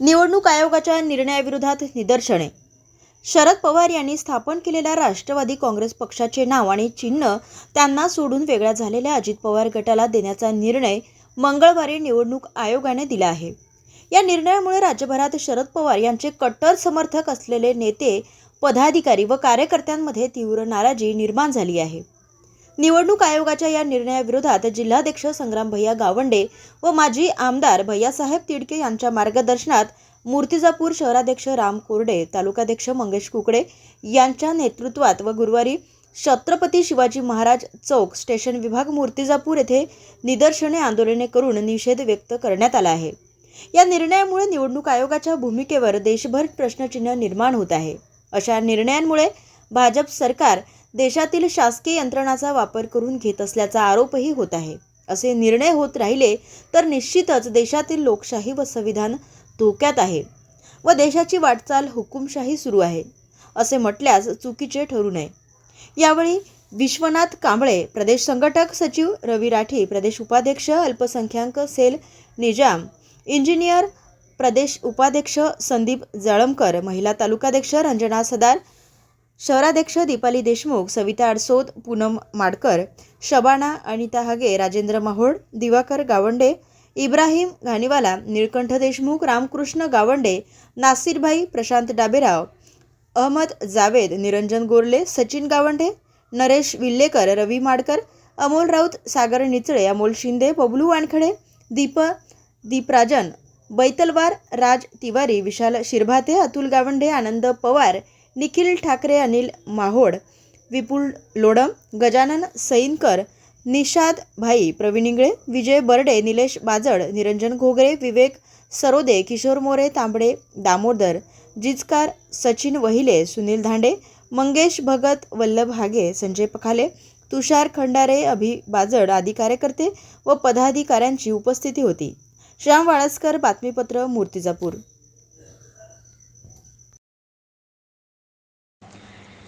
निवडणूक आयोगाच्या निर्णयाविरोधात निदर्शने. शरद पवार यांनी स्थापन केलेल्या राष्ट्रवादी काँग्रेस पक्षाचे नाव आणि चिन्ह त्यांना सोडून वेगळ्या झालेल्या अजित पवार गटाला देण्याचा निर्णय मंगळवारी निवडणूक आयोगाने दिला आहे. या निर्णयामुळे राज्यभरात शरद पवार यांचे कट्टर समर्थक असलेले नेते पदाधिकारी व कार्यकर्त्यांमध्ये तीव्र नाराजी निर्माण झाली आहे. निवडणूक आयोगाच्या या निर्णयाविरोधात जिल्हाध्यक्ष संग्राम भैया गावंडे व माजी आमदार भैयासाहेब तिडके यांच्या मार्गदर्शनात मूर्तिजापूर शहराध्यक्ष राम कोरडे तालुकाध्यक्ष मंगेश कुकडे यांच्या नेतृत्वात व गुरुवारी छत्रपती शिवाजी महाराज चौक स्टेशन विभाग मूर्तिजापूर येथे निदर्शने आंदोलने करून निषेध व्यक्त करण्यात आला आहे. या निर्णयामुळे निवडणूक आयोगाच्या भूमिकेवर देशभर प्रश्नचिन्ह निर्माण होत आहे. अशा निर्णयांमुळे भाजप सरकार देशातील शासकीय यंत्रणाचा वापर करून घेत असल्याचा आरोपही होत आहे. असे निर्णय होत राहिले तर निश्चितच देशातील लोकशाही व संविधान धोक्यात आहे व देशाची वाटचाल हुकुमशाही सुरू आहे असे म्हटल्यास चुकीचे ठरू नये. यावेळी विश्वनाथ कांबळे प्रदेश संघटक सचिव रवी राठी प्रदेश उपाध्यक्ष अल्पसंख्याक सेल निजाम इंजिनियर प्रदेश उपाध्यक्ष संदीप जळमकर महिला तालुकाध्यक्ष रंजना सदार शहराध्यक्ष दीपाली देशमुख सविता अडसोद पूनम माडकर शबाना अनिता हागे राजेंद्र माहोड दिवाकर गावंडे इब्राहिम घाणीवाला निळकंठ देशमुख रामकृष्ण गावंडे नासिरभाई प्रशांत डाबेराव अहमद जावेद निरंजन गोरले सचिन गावंडे नरेश विल्लेकर रवी माडकर अमोल राऊत सागर निचळे अमोल शिंदे बबलू वानखडे दीप दीपराजन बैतलवार राज तिवारी विशाल शिरभाते अतुल गावंडे आनंद पवार निखिल ठाकरे अनिल माहोड विपुल लोडम गजानन सैनकर निषाद भाई प्रवीण इंगळे विजय बर्डे निलेश बाजड निरंजन घोगरे विवेक सरोदे किशोर मोरे तांबडे दामोदर जिचकार सचिन वहिले सुनील धांडे मंगेश भगत वल्लभ हागे संजय पखाले तुषार खंडारे अभि बाजड आदी कार्यकर्ते व पदाधिकाऱ्यांची उपस्थिती होती. श्याम वाळस्कर बातमीपत्र मूर्तिजापूर.